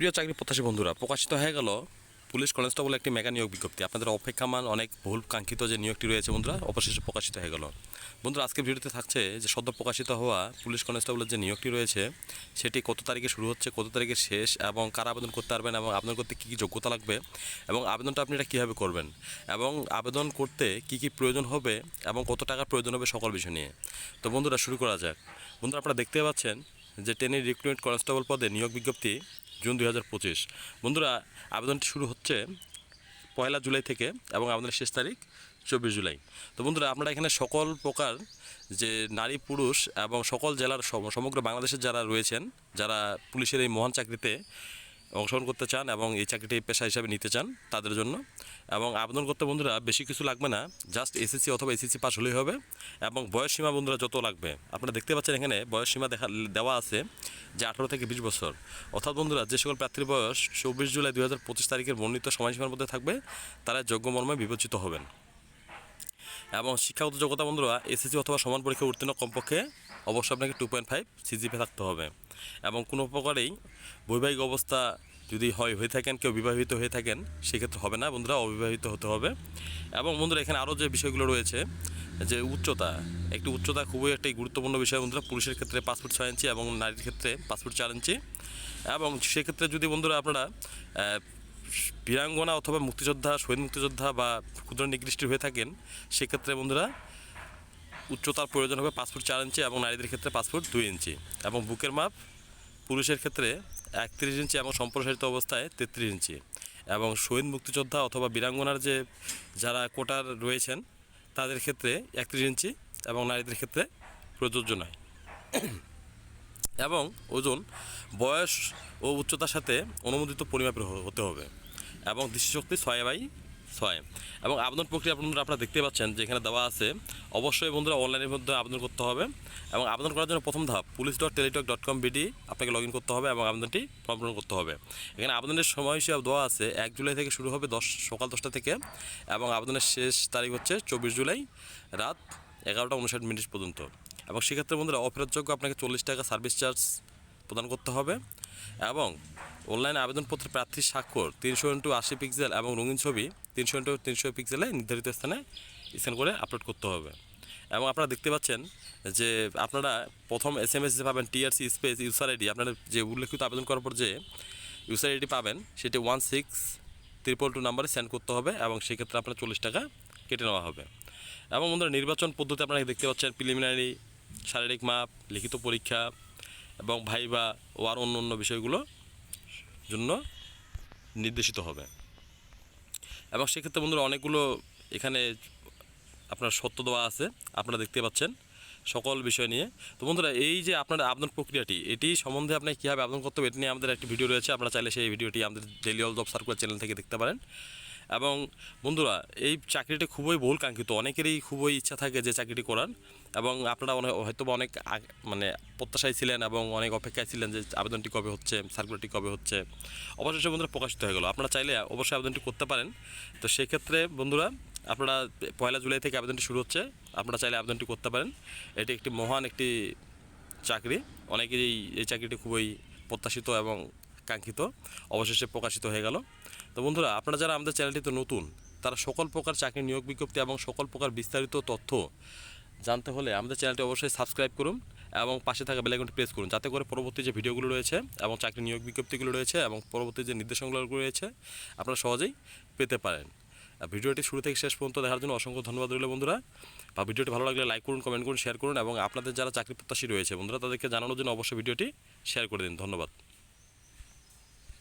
প্রিয় চাকরি প্রত্যাশী বন্ধুরা, প্রকাশিত হয়ে গেল পুলিশ কনস্টেবল একটি মেগা নিয়োগ বিজ্ঞপ্তি। আপনাদের অপেক্ষামান অনেক ভুল কাঙ্ক্ষিত যে নিয়োগটি রয়েছে বন্ধুরা, অবশেষে প্রকাশিত হয়ে গেল। বন্ধুরা, আজকের ভিডিওতে থাকছে যে সদ্য প্রকাশিত হওয়া পুলিশ কনস্টেবলের যে নিয়োগটি রয়েছে, সেটি কত তারিখে শুরু হচ্ছে, কত তারিখে শেষ, এবং কারা আবেদন করতে পারবেন, এবং আবেদন করতে কী কী যোগ্যতা লাগবে, এবং আবেদনটা আপনি এটা কীভাবে করবেন, এবং আবেদন করতে কী কী প্রয়োজন হবে, এবং কত টাকার প্রয়োজন হবে সকল বিষয় নিয়ে। তো বন্ধুরা, শুরু করা যাক। বন্ধুরা, আপনারা দেখতে পাচ্ছেন যে টেনের রিক্রুটমেন্ট কনস্টেবল পদে নিয়োগ বিজ্ঞপ্তি জুন দুই হাজার পঁচিশ। বন্ধুরা, আবেদনটি শুরু হচ্ছে পয়লা জুলাই থেকে এবং আবেদনের শেষ তারিখ চব্বিশ জুলাই। তো বন্ধুরা আপনারা এখানে সকল প্রকার যে নারী, পুরুষ এবং সকল জেলার সম- সমগ্র বাংলাদেশের যারা রয়েছেন, যারা পুলিশের এই মহান চাকরিতে অংশগ্রহণ করতে চান এবং এই চাকরিটি পেশা হিসাবে নিতে চান তাদের জন্য। এবং আবেদন করতে বন্ধুরা, বেশি কিছু লাগবে না, জাস্ট এসএসসি অথবা এসএসসি পাস হলেই হবে এবং বয়স সীমা বন্ধুরা যত লাগবে। আপনারা দেখতে পাচ্ছেন এখানে বয়স সীমা দেখা, দেওয়া আছে। যে আঠারো থেকে বিশ বছর। অর্থাৎ বন্ধুরা, যে সকল প্রার্থীর বয়স চব্বিশ জুলাই দুই হাজার পঁচিশ তারিখের বর্ণিত সময়সীমার মধ্যে থাকবে, তারা যোগ্য মর্মে বিবেচিত হবেন। এবং শিক্ষাগত যোগ্যতা বন্ধুরা, এসএসসি অথবা সমান পরীক্ষা উত্তীর্ণ কমপক্ষে অবশ্যই আপনাকে টু পয়েন্ট ফাইভ সিজিপি থাকতে হবে। এবং কোনো প্রকারেই বৈবাহিক অবস্থা যদি হয়, হয়ে থাকেন, কেউ বিবাহিত হয়ে থাকেন, সেক্ষেত্রে হবে না বন্ধুরা, অবিবাহিত হতে হবে। এবং বন্ধুরা, এখানে আরও যে বিষয়গুলো রয়েছে, যে উচ্চতা, একটি উচ্চতা খুবই একটি গুরুত্বপূর্ণ বিষয় বন্ধুরা, পুরুষের ক্ষেত্রে পাসপোর্ট ছয় ইঞ্চি এবং নারীর ক্ষেত্রে পাসপোর্ট চার ইঞ্চি। এবং সেক্ষেত্রে যদি বন্ধুরা আপনারা বীরাঙ্গনা অথবা মুক্তিযোদ্ধা, শহীদ মুক্তিযোদ্ধা বা ক্ষুদ্র নিকৃষ্টি হয়ে থাকেন, সেক্ষেত্রে বন্ধুরা উচ্চতার প্রয়োজন হবে পাসপোর্ট চার ইঞ্চি এবং নারীদের ক্ষেত্রে পাসপোর্ট দুই ইঞ্চি এবং বুকের মাপ পুরুষের ক্ষেত্রে একত্রিশ ইঞ্চি এবং সম্প্রসারিত অবস্থায় তেত্রিশ ইঞ্চি। এবং শহীদ মুক্তিযোদ্ধা অথবা বীরাঙ্গনার যে যারা কোটার রয়েছেন, তাদের ক্ষেত্রে একত্রিশ ইঞ্চি এবং নারীদের ক্ষেত্রে প্রযোজ্য নয়। এবং ওজন, বয়স ও উচ্চতার সাথে অনুমোদিত পরিমাপের হতে হবে এবং দৃষ্টিশক্তি ছয় বাই ছয়। এবং আবেদন প্রক্রিয়া বন্ধুরা আপনারা দেখতে পাচ্ছেন যে এখানে দেওয়া আছে অবশ্যই বন্ধুরা অনলাইনের মধ্যে আবেদন করতে হবে এবং আবেদন করার জন্য প্রথম ধাপ police dot Teletalk dot com BD আপনাকে লগ ইন করতে হবে এবং আবেদনটি ফর্ম পূরণ করতে হবে। এখানে আবেদনের সময় হিসাবে দেওয়া আছে এক জুলাই থেকে শুরু হবে দশ, সকাল দশটা থেকে এবং আবেদনের শেষ তারিখ হচ্ছে চব্বিশ জুলাই রাত এগারোটা উনষাট মিনিট পর্যন্ত। এবং সেক্ষেত্রে বন্ধুরা অফেরতযোগ্য আপনাকে চল্লিশ টাকা সার্ভিস চার্জ প্রদান করতে হবে এবং অনলাইনে আবেদনপত্রে প্রার্থীর স্বাক্ষর তিনশো ইন্টু আশি পিক্সেল এবং রঙিন ছবি তিনশো ইন্টু তিনশো পিক্সেলে নির্ধারিত স্থানে স্ক্যান করে আপলোড করতে হবে। এবং আপনারা দেখতে পাচ্ছেন যে আপনারা প্রথম এস এম এস যে পাবেন টিআরসি স্পেস ইউসার আইডি আপনারা যে উল্লেখিত আবেদন করার পর যে ইউসার আইডি পাবেন, সেটি ওয়ান সিক্স ত্রিপল টু নাম্বারে সেন্ড করতে হবে এবং সেক্ষেত্রে আপনার চল্লিশ টাকা কেটে নেওয়া হবে। এবং বন্ধুরা, নির্বাচন পদ্ধতি আপনারা দেখতে পাচ্ছেন প্রিলিমিনারি শারীরিক মাপ, লিখিত পরীক্ষা এবং ভাইবা ও আর অন্য অন্য বিষয়গুলো জন্য নির্দেশিত হবে। এবং সেক্ষেত্রে বন্ধুরা, অনেকগুলো এখানে আপনার সত্য দেওয়া আছে, আপনারা দেখতে পাচ্ছেন সকল বিষয় নিয়ে। তো বন্ধুরা, এই যে আপনার আবেদন প্রক্রিয়াটি, এটি সম্বন্ধে আপনি কীভাবে আবেদন করতে হবে এটি নিয়ে আমাদের একটি ভিডিও রয়েছে, আপনারা চাইলে সেই ভিডিওটি আমাদের daily all job circular channel থেকে দেখতে পারেন। এবং বন্ধুরা, এই চাকরিটি খুবই বহুল কাঙ্ক্ষিত, অনেকেরই খুবই ইচ্ছা থাকে যে চাকরিটি করার, এবং আপনারা অনেক হয়তো অনেক মানে প্রত্যাশায় ছিলেন এবং অনেক অপেক্ষায় ছিলেন যে আবেদনটি কবে হচ্ছে সার্কুলারটি কবে হচ্ছে। অবশেষে বন্ধুরা প্রকাশিত হয়ে গেলো। আপনারা চাইলে অবশ্যই আবেদনটি করতে পারেন। তো সেক্ষেত্রে বন্ধুরা আপনারা পয়লা জুলাই থেকে আবেদনটি শুরু হচ্ছে। আপনারা চাইলে আবেদনটি করতে পারেন। এটি একটি মহান একটি চাকরি। অনেকেরই এই চাকরিটি খুবই প্রত্যাশিত এবং কাঙ্ক্ষিত। অবশেষে প্রকাশিত হয়ে গেল। তো বন্ধুরা, আপনারা যারা আমাদের চ্যানেলটিতে নতুন, তারা সকল প্রকার চাকরি নিয়োগ বিজ্ঞপ্তি এবং সকল প্রকার বিস্তারিত তথ্য জানতে হলে আমাদের চ্যানেলটি অবশ্যই সাবস্ক্রাইব করুন এবং পাশে থাকা বেলাইকনটি প্রেস করুন, যাতে করে পরবর্তী যে ভিডিওগুলো রয়েছে এবং চাকরি নিয়োগ বিজ্ঞপ্তিগুলো রয়েছে এবং পরবর্তী যে নির্দেশনাগুলো রয়েছে, আপনারা সহজেই পেতে পারেন। ভিডিওটি শুরু থেকে শেষ পর্যন্ত দেখার জন্য অসংখ্য ধন্যবাদ রইল বন্ধুরা। বা ভিডিওটি ভালো লাগলে লাইক করুন কমেন্ট করুন শেয়ার করুন এবং আপনাদের যারা চাকরি প্রত্যাশী রয়েছে বন্ধুরা, তাদেরকে জানানোর জন্য অবশ্যই ভিডিওটি শেয়ার করে দিন। ধন্যবাদ।